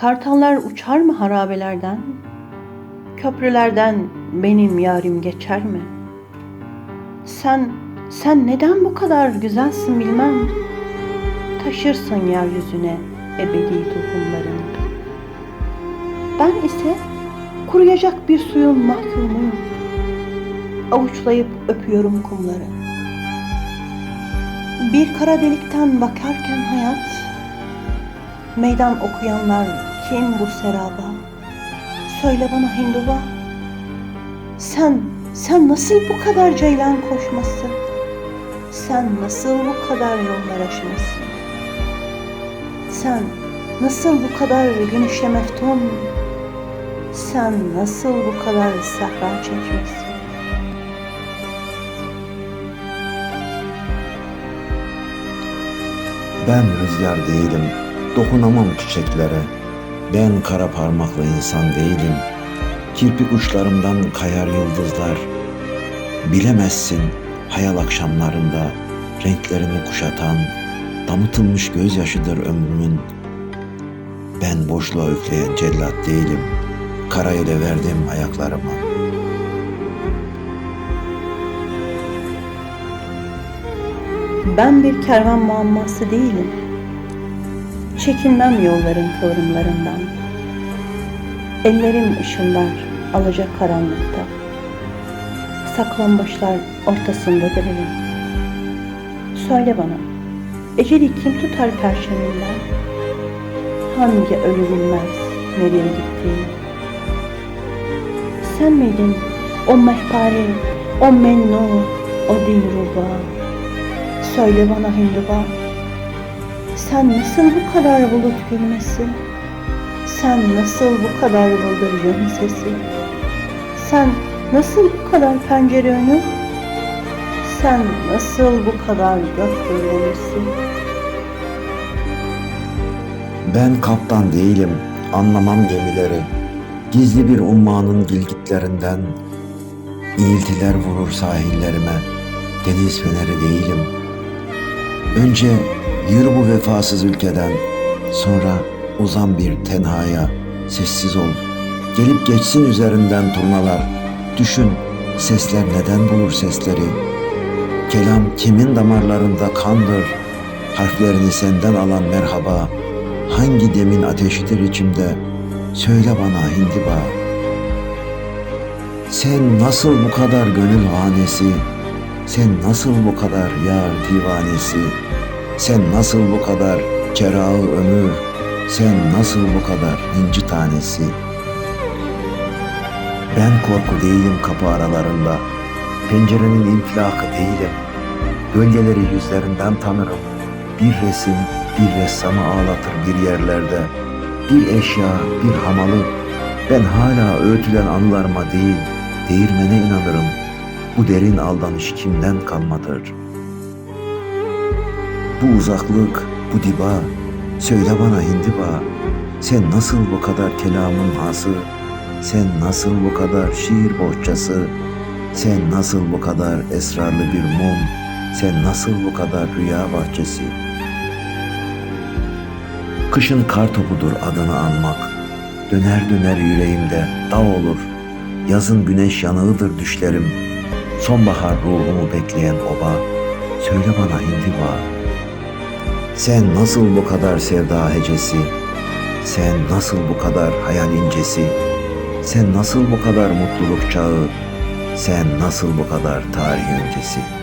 Kartallar uçar mı harabelerden? Köprülerden benim yarim geçer mi? Sen, sen neden bu kadar güzelsin bilmem. Taşırsın yeryüzüne ebedi tohumlarını. Ben ise kuruyacak bir suyun mahkumuyum. Avuçlayıp öpüyorum kumları. Bir kara delikten bakarken hayat, meydan okuyanlar kim bu seraba? Söyle bana Hinduba, sen, sen nasıl bu kadar ceylan koşmasın? Sen nasıl bu kadar yollar aşmasın? Sen nasıl bu kadar güneşle meftun? Sen nasıl bu kadar sahra çekmesin? Ben rüzgar değilim, dokunamam çiçeklere. Ben kara parmaklı insan değilim. Kirpik uçlarımdan kayar yıldızlar. Bilemezsin hayal akşamlarında renklerini kuşatan, damıtılmış gözyaşıdır ömrümün. Ben boşluğa üfleyen cellat değilim. Kara ile verdim ayaklarıma. Ben bir kervan muamması değilim. Çekinmem yolların kıvrımlarından. Ellerim ışınlar alacak karanlıkta. Saklambaçlar ortasındadır evim. Söyle bana, eceli kim tutar perşeminden? Hangi ölü bilmez nereye gittiğini? Sen miydin o mehpare, o mennu, o dilruba? Söyle bana Hinduba, sen nasıl bu kadar bulut gülmesi? Sen nasıl bu kadar bıldırcın sesi? Sen nasıl bu kadar pencere önü? Sen nasıl bu kadar gök gürlemesi? Ben kaptan değilim, anlamam gemileri. Gizli bir ummanın gilgitlerinden İğiltiler vurur sahillerime, deniz feneri değilim. Önce yürü bu vefasız ülkeden, sonra uzan bir tenhaya, sessiz ol. Gelip geçsin üzerinden turnalar, düşün sesler neden bulur sesleri. Kelam kimin damarlarında kandır, harflerini senden alan merhaba, hangi demin ateşidir içimde, söyle bana hindiba. Sen nasıl bu kadar gönül hanesi, sen nasıl bu kadar yar divanesi, sen nasıl bu kadar cerahı ömür, sen nasıl bu kadar inci tanesi. Ben korku değilim kapı aralarında, pencerenin infilakı değilim. Gölgeleri yüzlerinden tanırım. Bir resim, bir ressamı ağlatır bir yerlerde. Bir eşya, bir hamalı. Ben hala öğütülen anılarıma değil, değirmene inanırım. Bu derin aldanış kimden kalmadır? Bu uzaklık, bu diba, söyle bana hindiba, sen nasıl bu kadar kelamın hası, sen nasıl bu kadar şiir bohçası, sen nasıl bu kadar esrarlı bir mum, sen nasıl bu kadar rüya bahçesi. Kışın kar topudur adını anmak, döner döner yüreğimde dağ olur, yazın güneş yanığıdır düşlerim, sonbahar ruhumu bekleyen oba, söyle bana hindiba, sen nasıl bu kadar sevda hecesi? Sen nasıl bu kadar hayal incesi? Sen nasıl bu kadar mutluluk çağı? Sen nasıl bu kadar tarih öncesi?''